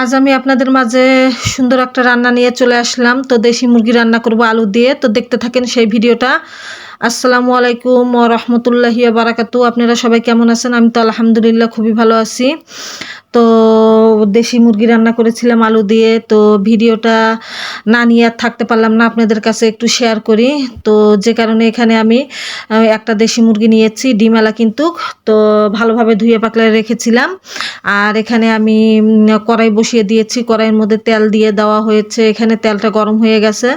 আজ আমি আপনাদের মাঝে সুন্দর একটা রান্না নিয়ে চলে আসলাম। তো দেশি মুরগি রান্না করব আলু দিয়ে। তো দেখতে থাকেন সেই ভিডিওটা। আসসালামু আলাইকুম ও রহমতুল্লাহি বারাকাতু। আপনারা সবাই কেমন আছেন? আমি তো আলহামদুলিল্লাহ খুবই ভালো আছি। তো দেশি মুরগি রান্না করেছিলাম আলু দিয়ে, তো ভিডিওটা না নিয়ে আর থাকতে পারলাম না, আপনাদের কাছে একটু শেয়ার করি। তো যে কারণে এখানে আমি একটা দেশি মুরগি নিয়েছি ডিমালা কিন্তু তো ভালোভাবে ধুয়ে পাকলে রেখেছিলাম। আর এখানে আমি কড়াই বসিয়ে দিয়েছি, কড়াইয়ের মধ্যে তেল দিয়ে দেওয়া হয়েছে, এখানে তেলটা গরম হয়ে গেছে।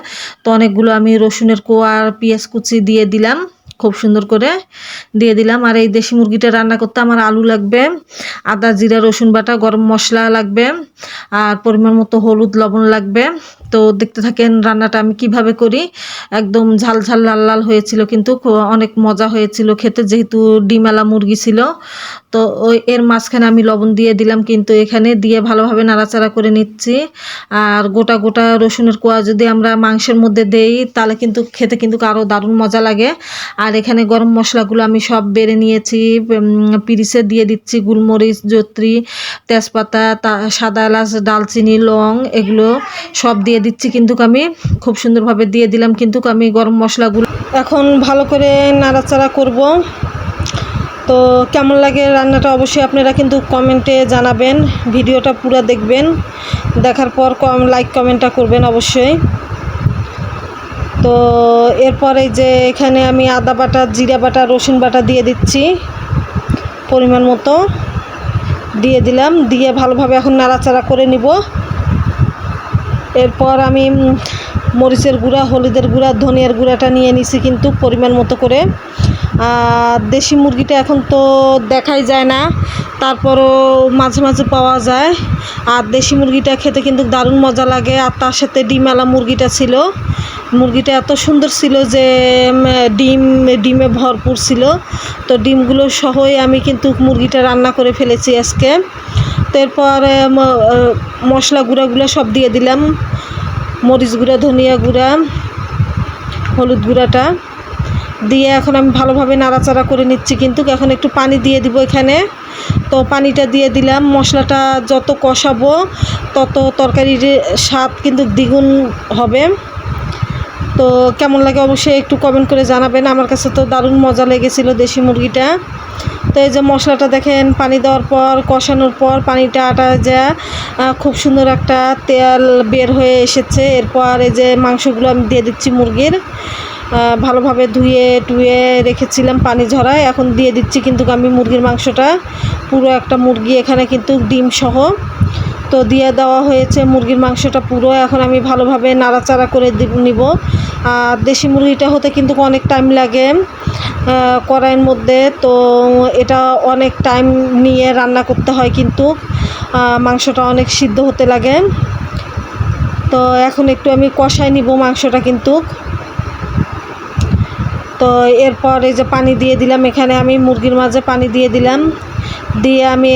তো অনেকগুলো আমি রসুনের কোয়া আর পেঁয়াজ কুচি দিয়ে দিলাম। খুব সুন্দর করে দিয়ে দিলাম। আর এই দেশি মুরগিটা রান্না করতে আমার আলু লাগবে, আদা, জিরা, রসুন বাটা, গরম মশলা লাগবে, আর পরিমাণ মতো হলুদ, লবণ লাগবে। তো দেখতে থাকেন রান্নাটা আমি কীভাবে করি। একদম ঝাল ঝাল লাল লাল হয়েছিল কিন্তু অনেক মজা হয়েছিল খেতে যেহেতু ডিমালা মুরগি ছিল। তো ওই এর মাঝখানে আমি লবণ দিয়ে দিলাম কিন্তু এখানে দিয়ে ভালোভাবে নাড়াচাড়া করে নিচ্ছি। আর গোটা গোটা রসুনের কোয়া যদি আমরা মাংসের মধ্যে দেই তাহলে কিন্তু খেতে কিন্তু আরও দারুণ মজা লাগে। আর এখানে গরম মশলাগুলো আমি সব বেড়ে নিয়েছি পিরিসে দিয়ে দিচ্ছি গোলমরিচ, জত্রি, তেজপাতা সাদা এলাচ, ডালচিনি, লং এগুলো সব দিয়ে দিচ্ছি কিন্তু আমি। খুব সুন্দরভাবে দিয়ে দিলাম কিন্তু আমি গরম মশলাগুলো। এখন ভালো করে নাড়াচাড়া করব। তো কেমন লাগে রান্নাটা অবশ্যই আপনারা কিন্তু কমেন্টে জানাবেন। ভিডিওটা পুরো দেখবেন। দেখার পর কম, লাইক, কমেন্টটা করবেন অবশ্যই। তো এরপরে যে এখানে আমি আদা বাটা, জিরা বাটা, রসুন বাটা দিয়ে দিচ্ছি পরিমাণ মতো। দিয়ে দিলাম। দিয়ে ভালোভাবে এখন নাড়াচাড়া করে নিব। এরপর আমি মরিচের গুঁড়া, হলুদের গুঁড়া, ধনিয়ার গুঁড়াটা নিয়ে নিছি কিন্তু পরিমাণ মতো করে। দেশি মুরগিটা এখন তো দেখাই যায় না, তারপরও মাঝে মাঝে পাওয়া যায়। আর দেশি মুরগিটা খেতে কিন্তু দারুণ মজা লাগে, আর তার সাথে ডিমালা মুরগিটা ছিল। মুরগিটা এত সুন্দর ছিল যে ডিম, ডিমে ভরপুর ছিল। তো ডিমগুলো সহই আমি কিন্তু মুরগিটা রান্না করে ফেলেছি আজকে। তো এরপর মশলা গুঁড়াগুলো সব দিয়ে দিলাম। মরিচ গুঁড়া, ধনিয়া গুঁড়া, হলুদ গুঁড়াটা দিয়ে এখন আমি ভালোভাবে নাড়াচাড়া করে নিচ্ছি কিন্তু এখন একটু পানি দিয়ে দিব এখানে। তো পানিটা দিয়ে দিলাম, মশলাটা যত কষাবো তত তরকারির স্বাদ কিন্তু দ্বিগুণ হবে। তো কেমন লাগে অবশ্যই একটু কমেন্ট করে জানাবেন। আমার কাছে তো দারুণ মজা লেগেছিল দেশি মুরগিটা। তো এই যে মশলাটা দেখেন, পানি দেওয়ার পর, কষানোর পর পানিটা আটা যা খুব সুন্দর একটা তেল বের হয়ে এসেছে। এরপর এই যে মাংসগুলো আমি দিয়ে দিচ্ছি মুরগির। ভালোভাবে ধুয়ে, টুয়ে রেখেছিলাম পানি ঝরায়। এখন দিয়ে দিচ্ছি কিন্তু আমি মুরগির মাংসটা। পুরো একটা মুরগি এখানে কিন্তু ডিম সহ। তো দিয়ে দেওয়া হয়েছে, মুরগির মাংসটা পুরো। এখন আমি ভালোভাবে নাড়াচাড়া করে নিব। আর দেশি মুরগিটা হতে কিন্তু অনেক টাইম লাগে কড়াইয়ের মধ্যে। তো এটা অনেক টাইম নিয়ে রান্না করতে হয় কিন্তু মাংসটা অনেক সিদ্ধ হতে লাগে। তো এখন একটু আমি কষাই নিব মাংসটা কিন্তু। তো এরপর এই যে পানি দিয়ে দিলাম, এখানে আমি মুরগির মাঝে পানি দিয়ে দিলাম। দিয়ে আমি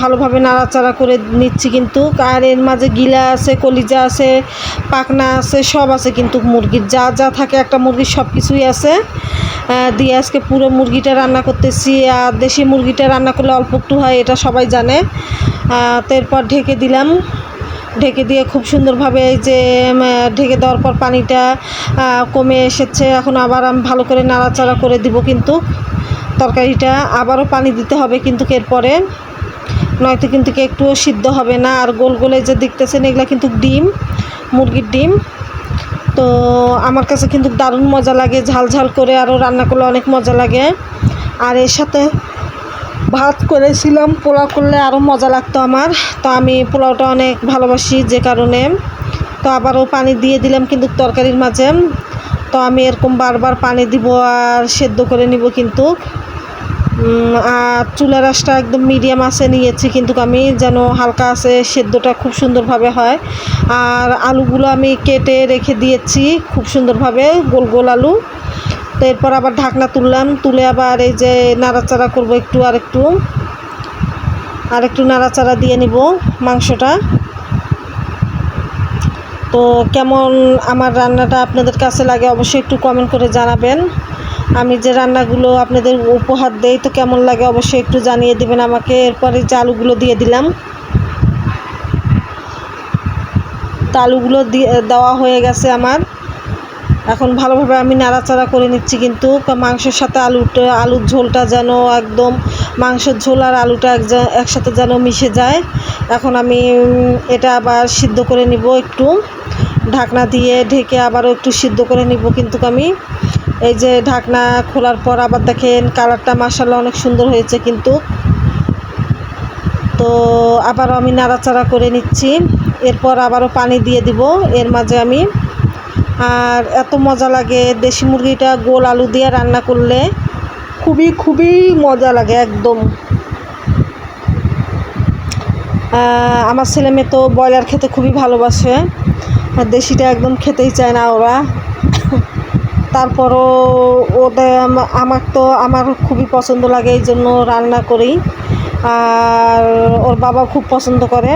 ভালোভাবে নাড়াচাড়া করে নিচ্ছি কিন্তু। আর এর মাঝে গিলা আছে, কলিজা আছে, পাখনা আছে, সব আছে কিন্তু মুরগির। যা যা থাকে একটা মুরগির সব কিছুই আছে। দিয়ে আজকে পুরো মুরগিটা রান্না করতেছি। আর দেশি মুরগিটা রান্না করলে অল্প একটু হয়, এটা সবাই জানে। তো এরপর ঢেকে দিলাম। ঢেকে দিয়ে খুব সুন্দরভাবে যে ঢেকে দেওয়ার পর পানিটা কমে এসেছে। এখন আবার আমি ভালো করে নাড়াচাড়া করে দিব কিন্তু তরকারিটা। আবারও পানি দিতে হবে কিন্তু এরপরে। নয়তো কিন্তু একটুও সিদ্ধ হবে না। আর গোল গোলে যে দেখতেছেন, এগুলো কিন্তু ডিম, মুরগির ডিম। তো আমার কাছে কিন্তু দারুণ মজা লাগে। ঝাল ঝাল করে আরও রান্না করলে অনেক মজা লাগে। আর এর সাথে ভাত করেছিলাম, পোলাও করলে আরও মজা লাগতো আমার। তো আমি পোলাওটা অনেক ভালোবাসি যে কারণে। তো আবারও পানি দিয়ে দিলাম কিন্তু তরকারির মাঝে। তো আমি এরকম বারবার পানি দিব আর সেদ্ধ করে নিব কিন্তু। আর চুলা রাসটা একদম মিডিয়াম আছে নিয়েছি কিন্তু আমি, যেন হালকা আছে সেদ্ধটা খুব সুন্দরভাবে হয়। আর আলুগুলো আমি কেটে রেখে দিয়েছি খুব সুন্দরভাবে, গোল গোল আলু। তো এরপর আবার ঢাকনা তুললাম, তুলে আবার এই যে নাড়াচাড়া করব একটু আর একটু। আর একটু নাড়াচাড়া দিয়ে নিব মাংসটা। তো কেমন আমার রান্নাটা আপনাদের কাছে লাগে অবশ্যই একটু কমেন্ট করে জানাবেন। আমি যে রান্নাগুলো আপনাদের উপহার দেই তো কেমন লাগে অবশ্যই একটু জানিয়ে দেবেন আমাকে, এরপরে যে আলুগুলো দিয়ে দিলাম। আলুগুলো দিয়ে দেওয়া হয়ে গেছে আমার। এখন ভালোভাবে আমি নাড়াচাড়া করে নিচ্ছি কিন্তু মাংসের সাথে আলুটা, আলুর ঝোলটা যেন একদম মাংসের ঝোল আর আলুটা এক একসাথে যেন মিশে যায়। এখন আমি এটা আবার সিদ্ধ করে নিব একটু। ঢাকনা দিয়ে ঢেকে আবারও একটু সিদ্ধ করে নিব কিন্তু আমি। এই যে ঢাকনা খোলার পর আবার দেখেন কালারটা মাসাল্লাহ অনেক সুন্দর হয়েছে কিন্তু। তো আবারও আমি নাড়াচাড়া করে নিচ্ছি। এরপর আবারও পানি দিয়ে দিব। এর মাঝে আমি আর এত মজা লাগে। দেশি মুরগিটা গোল আলু দিয়ে রান্না করলে খুবই খুবই মজা লাগে একদম। আমার ছেলে মেয়ে তো ব্রয়লার খেতে খুবই ভালোবাসে। আর দেশিটা একদম খেতেই চায় না ওরা। তারপরও ওদের আমার তো আমার খুবই পছন্দ লাগে, এই জন্য রান্না করি। আর ওর বাবা খুব পছন্দ করে।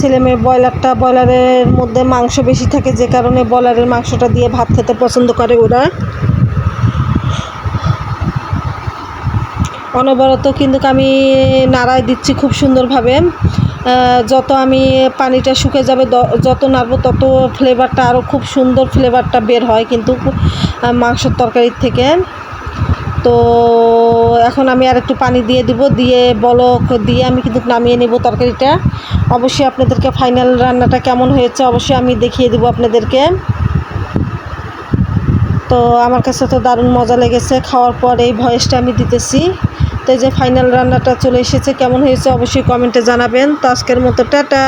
ছেলে মেয়ে ব্রয়লারটা ব্রয়লারের মধ্যে মাংস বেশি থাকে, যে কারণে ব্রয়লারের মাংসটা দিয়ে ভাত খেতে পছন্দ করে ওরা। অনবরত কিন্তু আমি নাড়াই দিচ্ছি খুব সুন্দরভাবে। যত আমি পানিটা শুকে যাবে যত নাড়বো তত ফ্লেভারটা আরও খুব সুন্দর ফ্লেভারটা বের হয় কিন্তু মাংসের তরকারির থেকে। তো এখন আমি আর একটু পানি দিয়ে দিব, দিয়ে বলক দিয়ে আমি কিন্তু নামিয়ে নেব তরকারিটা। অবশ্যই আপনাদেরকে ফাইনাল রান্নাটা কেমন হয়েছে অবশ্যই আমি দেখিয়ে দিব আপনাদেরকে। তো আমার কাছে তো দারুণ মজা লেগেছে, খাওয়ার পর এই ভয়েসটা আমি দিতেছি। তো যে ফাইনাল রান্নাটা চলে এসেছে, কেমন হয়েছে অবশ্যই কমেন্টে জানাবেন। তো আজকের মতো, টাটা!